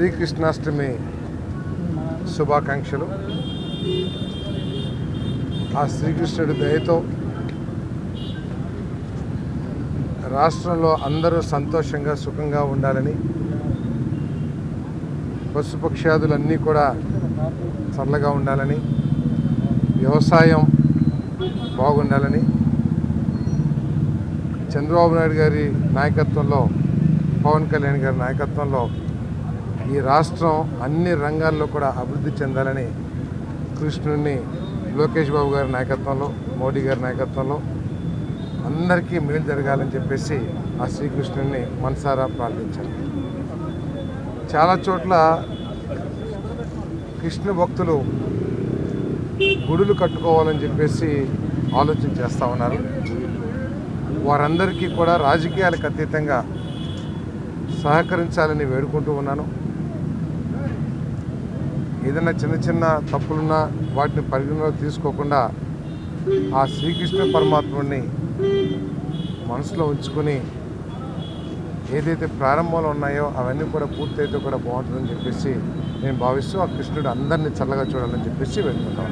శ్రీకృష్ణాష్టమి శుభాకాంక్షలు. ఆ శ్రీకృష్ణుడి దయతో రాష్ట్రంలో అందరూ సంతోషంగా సుఖంగా ఉండాలని పశుపక్ష్యాదులన్నీ కూడా చల్లగా ఉండాలని వ్యవసాయం బాగుండాలని చంద్రబాబు నాయుడు గారి నాయకత్వంలో పవన్ కళ్యాణ్ గారి నాయకత్వంలో ఈ రాష్ట్రం అన్ని రంగాల్లో కూడా అభివృద్ధి చెందాలని కృష్ణుడిని లోకేష్ బాబు గారి నాయకత్వంలో మోడీ గారి నాయకత్వంలో అందరికీ మేలు జరగాలని చెప్పేసి ఆ శ్రీకృష్ణుడిని మనసారా ప్రార్థించారు చాలా చోట్ల కృష్ణ భక్తులు గుడులు కట్టుకోవాలని చెప్పేసి ఆలోచన చేస్తూ ఉన్నారు. వారందరికీ కూడా రాజకీయాలకు అతీతంగా సహకరించాలని వేడుకుంటూ ఉన్నాను. ఏదైనా చిన్న చిన్న తప్పులున్నా వాటిని పరిగణలో తీసుకోకుండా ఆ శ్రీకృష్ణ పరమాత్ముడిని మనసులో ఉంచుకొని ఏదైతే ప్రారంభంలో ఉన్నాయో అవన్నీ కూడా పూర్తయితే కూడా బాగుంటుందని చెప్పేసి నేను భావిస్తూ ఆ కృష్ణుడు అందరినీ చల్లగా చూడాలని చెప్పేసి వెళ్తున్నాను